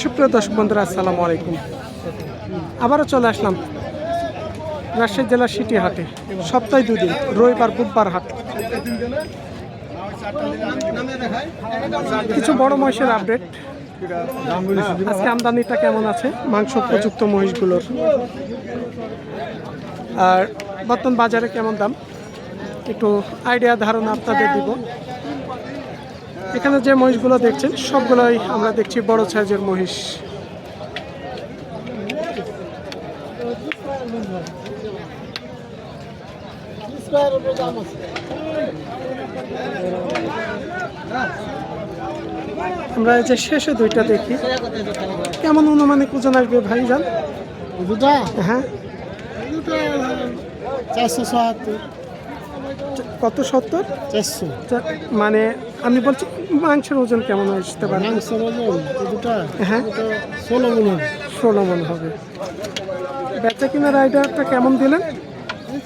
সুপ্রিয় দর্শক বন্ধুরা, আসসালামু আলাইকুম। আবারও চলে আসলাম রাজশাহী জেলার সিটি হাটে। সপ্তাহে দুদিন, রবিবার, বুধবার হাট। কিছু বড় মহিষের আপডেট আজকে আমদানিটা কেমন আছে? মাংস প্রযুক্ত মহিষগুলোর। আর বর্তমান বাজারে কেমন দাম? একটু আইডিয়া ধারণা আপনাদের দিব। এখানে যে মহিষগুলো দেখছেন সবগুলোই আমরা দেখছি বড় সাইজের মহিষ। আমরা এই যে শেষে দুইটা দেখি। কেমন অনুমানিক ওজন আসবে ভাই যান দুটা? হ্যাঁ। দুটা চারশো সত্তর কত সত্তর? মানে আমি বলছি মাংসের ওজন কেমন আসতে পারে? হ্যাঁ। ষোলো মন হবে। ষোলো মন হবে। বেচা কিনার আইডিয়াটা কেমন দিলেন?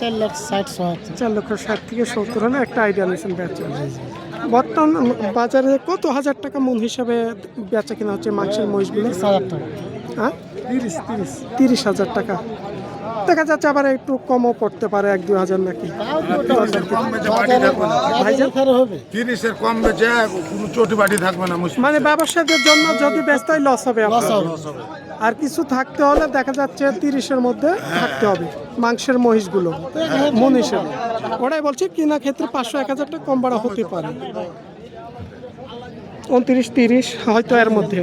চার লাখ ষাট সত্তর। চার লক্ষ ষাট থেকে সত্তর হলে একটা আইডিয়া নিয়েছেন বেচা। বর্তমান বাজারে কত হাজার টাকা মন হিসাবে বেচা কিনা হচ্ছে মাংসের মহিষগুলো? হাজার টাকা। হ্যাঁ? তিরিশ তিরিশ তিরিশ হাজার টাকা। দেখা যাচ্ছে আবার একটু কমও পড়তে পারে এক দুই হাজার নাকি। তিরিশের কম বেচে কোনো চটি বাটি থাকবে না মানে ব্যবসাদের জন্য যদি ব্যস্ত হয় লস হবে আর কিছু থাকতে হলে দেখা যাচ্ছে তিরিশের মধ্যে থাকতে হবে মাংসের মহিষগুলো মন হিসেবে ওটাই বলছি কিনা ক্ষেত্রে পাঁচশো এক হাজারটা কম বাড়া হতে পারে। উনত্রিশ তিরিশ হয়তো এর মধ্যে।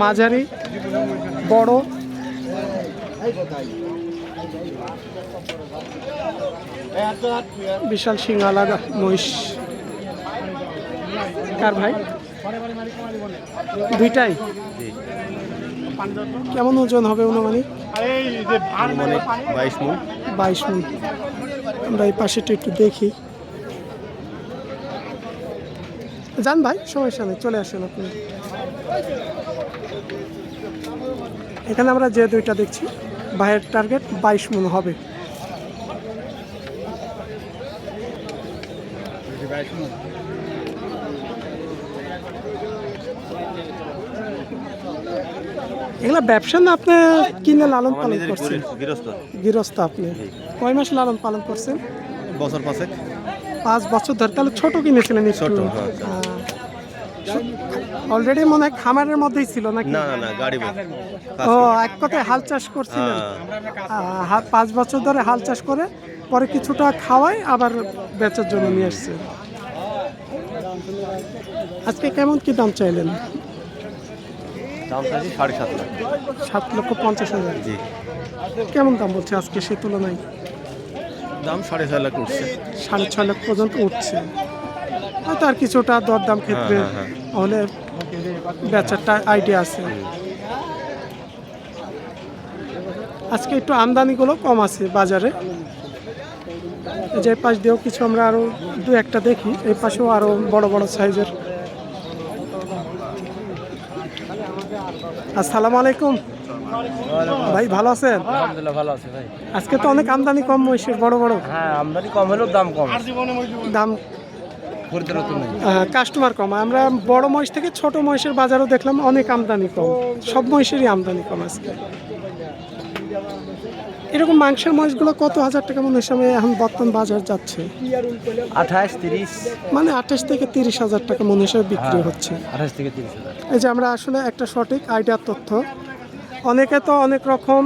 মাঝারি, বড়। বিশাল সিংহালা মহিষ। কার ভাই? দুইটাই? কেমন ওজন হবে অনুমানিক? বাইশ মন। বাইশ মিনিট আমরা এই পাশেটা একটু দেখি। যান ভাই সমস্যা নেই চলে আসেন আপনি। এখানে আমরা যে দুইটা দেখছি বাইরের টার্গেট বাইশ মন হবে। এগুলা ব্যবসা না আপনি কিনে লালন পালন করছেন? গৃহস্থ। আপনি। কয় মাস লালন পালন করছেন? বছর পাঁচেক। পাঁচ বছর ধরে তাহলে ছোট কিনেছিলেন ছোট, হ্যাঁ। অলরেডি মনে হয় খামারের মধ্যেই ছিল নাকি? না না না গাড়ি বল। ও এক কথায় হাল চাষ করছিলেন। আহ, পাঁচ বছর ধরে হাল চাষ করে পরে কিছুটা খাওয়াই আবার বেচার জন্য নিয়ে এসছে আজকে কেমন কি দাম চাইলেন? দাম চাইছি সাড়ে সাত লাখ। সাত লক্ষ পঞ্চাশ হাজার। জি। কেমন দাম বলছে আজকে সে তুলনায়? দাম সাড়ে ছয় লাখ উঠছে। সাড়ে ছয় লাখ পর্যন্ত উঠছে। হয়তো আর কিছুটা দরদাম ক্ষেত্রে হ্যাঁ, হ্যাঁ, হলে বেচারটা আইডিয়া আছে। আজকে একটু আমদানিগুলো কম আছে বাজারে। যে পাশ দিয়েও কিছু আমরা আরও দু একটা দেখি এই পাশেও আরও বড় বড় সাইজের। আসসালামু আলাইকুম। ভাই ভালো আছেন? আলহামদুলিল্লাহ ভালো আছে ভাই। আজকে তো অনেক আমদানি কম মহিষের বড় বড়। হ্যাঁ আমদানি কম হলেও দাম কম। দাম নেই? কাস্টমার কম। আমরা বড় মহিষ থেকে ছোট মহিষের বাজারও দেখলাম অনেক আমদানি কম। সব মহিষেরই আমদানি কম আজকে। এরকম মাংসের মহিষগুলো কত হাজার টাকা মনে হিসাবে এখন বর্তমান বাজার যাচ্ছে? আঠাশ তিরিশ? মানে আঠাশ থেকে তিরিশ হাজার টাকা মনে হিসাবে বিক্রি হচ্ছে। আঠাশ থেকে তিরিশ এই যে আমরা আসলে একটা সঠিক আইডিয়ার তথ্য। অনেকে তো অনেক রকম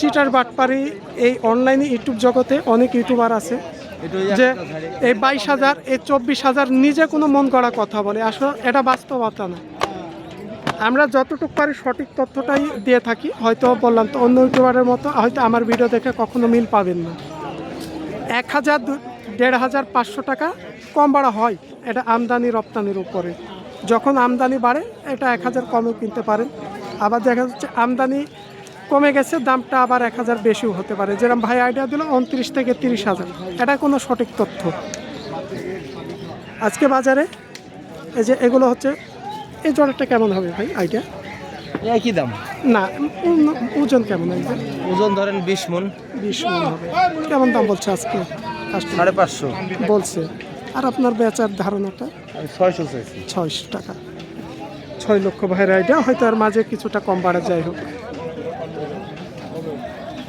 চিটার বাটপারি এই অনলাইনে ইউটিউব জগতে অনেক ইউটিউবার আছে। যে এই বাইশ হাজার এই চব্বিশ হাজার নিজে কোনো মন করা কথা বলে। আসলে এটা বাস্তবতা না। আমরা যতটুকু পারি সঠিক তথ্যটাই দিয়ে থাকি। হয়তো বললাম তো অন্য ইউটিউবারের মতো হয়তো আমার ভিডিও দেখে কখনো মিল পাবেন না। এক হাজার দু- দেড় হাজার পাঁচশো টাকা কম বাড়া হয় এটা আমদানি রপ্তানির উপরে। যখন আমদানি বাড়ে এটা এক হাজার কমেও কিনতে পারেন। আবার দেখা যাচ্ছে আমদানি কমে গেছে দামটা আবার এক হাজার বেশিও হতে পারে। যেরকম ভাই আইডিয়া দিল উনত্রিশ থেকে তিরিশ হাজার। এটা কোনো সঠিক তথ্য। আজকে বাজারে এই যে এগুলো হচ্ছে এই জলটা কেমন হবে ভাই আইডিয়া একই দাম। না ওজন কেমন হবে? ওজন ধরেন বিশ মন। বিশ মন হবে। কেমন দাম বলছে আজকে সাড়ে পাঁচশো। বলছে। আর আপনার বেচার ধারণাটা? ছয়শো ছয়শো টাকা। ছয় লক্ষ ভাইয়ের আইডিয়া হয়তো আর মাঝে কিছুটা কম বাড়া যাই হোক।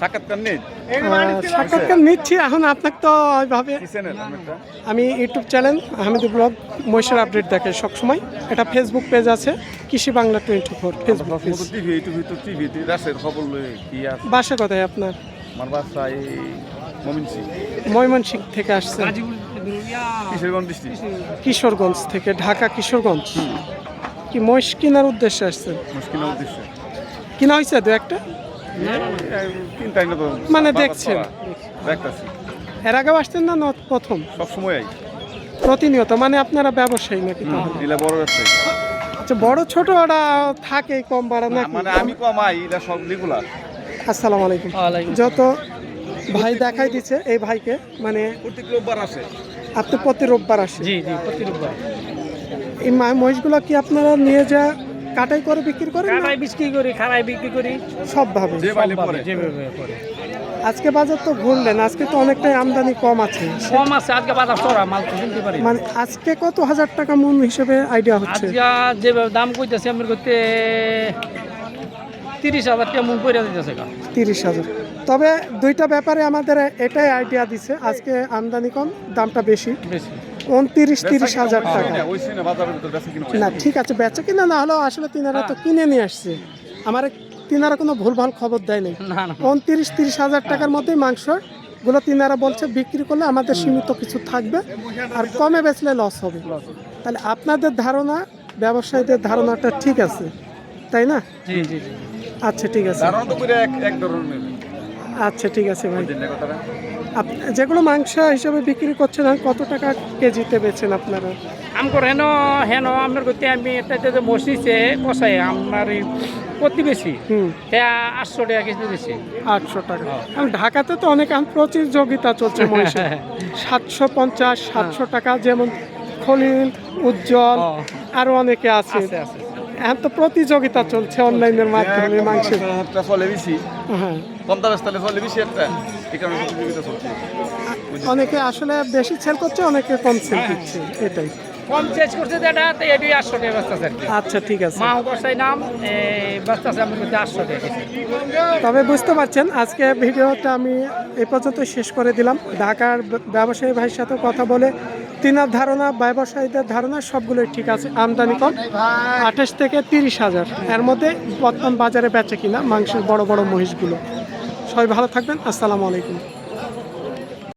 সাক্ষাৎকার নেই আহ, সাক্ষাৎকার নিচ্ছি। এখন আপনাকে তো ওইভাবে আমি ইউটিউব চ্যানেল আহমেদ ব্লগ মহিষের আপডেট দেখে সবসময় এটা ফেসবুক পেজ আছে কৃষি Bangla twenty four Facebook page TV এইটু ভিতর টিভি খবর লয়ে কি আছে? বাসা কোথায় আপনার? আমার বাসা এই সিং। ময়মনসিংহ থেকে আসছে। কিশোরগঞ্জ থেকে ঢাকা কিশোরগঞ্জ। কি মহিষ কেনার উদ্দেশ্যে আসছেন? মুশকিলের উদ্দেশ্যে। কিনা হয়েছে দু একটা? তিনটাই না তো মানে দেখছেন। দেখতেছি এর আগেও আসছেন না না প্রথম? সবসময় আই প্রতিনিয়ত মানে আপনারা ব্যবসায়ী নাকি তাহলে? এলা বড় ব্যবসায়ী। আচ্ছা বড় ছোট ওরা থাকে কম বাড়া নাকি? মানে আমি কমাই এটা সব রেগুলার আসসালামু আলাইকুম। যত ভাই দেখাই দিচ্ছে এই ভাইকে মানে প্রত্যেক রোববার আসে। আপনি প্রতি রোববার আসেন? জি জি প্রতি রোববার। এই মহিষগুলো কি আপনারা নিয়ে যা কাটাই করে বিক্রি করে না? খারাই বিক্রি করি খারাই বিক্রি করি। সবভাবে। যে পরে। যেভাবে করে আজকে বাজার তো ঘুরলেন আজকে তো অনেকটাই আমদানি কম আছে। কম আছে আজকে বাজার চড়া মাল তো কিনতে পারি মানে আজকে কত হাজার টাকা মন হিসেবে আইডিয়া হচ্ছে? আজকে যেভাবে দাম কইতাছে আমি করতে তিরিশ হাজার টাকা মুখ পড়ে দিতেছে তিরিশ হাজার। তবে দুইটা ব্যাপারে আমাদের এটাই আইডিয়া দিছে আজকে আমদানি কম দামটা বেশি। বেশি। উনত্রিশ তিরিশ হাজার টাকা। না ঠিক আছে বেচা কিনা না হলেও আসলে তিনারা তো কিনে নিয়ে আসছে। আমার তিনারা কোনো ভুলভাল খবর দেয় নাই। না না। উনত্রিশ তিরিশ হাজার টাকার মধ্যেই মাংসগুলো তিনারা বলছে বিক্রি করলে আমাদের সীমিত কিছু থাকবে আর কমে বেচলে লস হবে। তাহলে আপনাদের ধারণা ব্যবসায়ীদের ধারণাটা ঠিক আছে তাই না? আচ্ছা ঠিক আছে। আচ্ছা ঠিক আছে ভাই। বুঝলেন যেগুলো মাংস হিসেবে বিক্রি করছেন কত টাকা কেজিতে বেছেন আপনারা? আমকর হেন হেন আমার গতি আমি একটা যে মসজিদে কষাই আমার প্রতিবেশী হ্যাঁ আটশো টাকা কেজি দিছে। আটশো টাকা। এখন ঢাকাতে তো অনেক প্রতিযোগিতা চলছে মহিষে সাতশো পঞ্চাশ সাতশো টাকা যেমন খলিল উজ্জ্বল। আরও অনেকে আছে। এখন তো প্রতিযোগিতা চলছে অনলাইনের মাধ্যমে মাংসের। একটা ফলে বেশি। হ্যাঁ। কম দামে তাহলে ফলে বেশি একটা এই কারণে প্রতিযোগিতা চলছে। অনেকে আসলে বেশি সেল করছে অনেকে কম সেল দিচ্ছে এটাই। কম চেঞ্জ করছে যেটা তো এটি আটশো টাকা আচ্ছা ঠিক আছে। মা কষাই নাম আমার করতে আটশো টাকা তবে বুঝতে পারছেন আজকে ভিডিওটা আমি এ পর্যন্ত শেষ করে দিলাম। ঢাকার ব্যবসায়ী ভাইয়ের সাথে কথা বলে তিনার ধারণা ব্যবসায়ীদের ধারণা সবগুলোই ঠিক আছে। আমদানি কম আঠাশ থেকে তিরিশ হাজার। এর মধ্যে বর্তমান বাজারে বেচে কিনা মাংসের বড় বড় মহিষগুলো। সবাই ভালো থাকবেন আসসালামু আলাইকুম।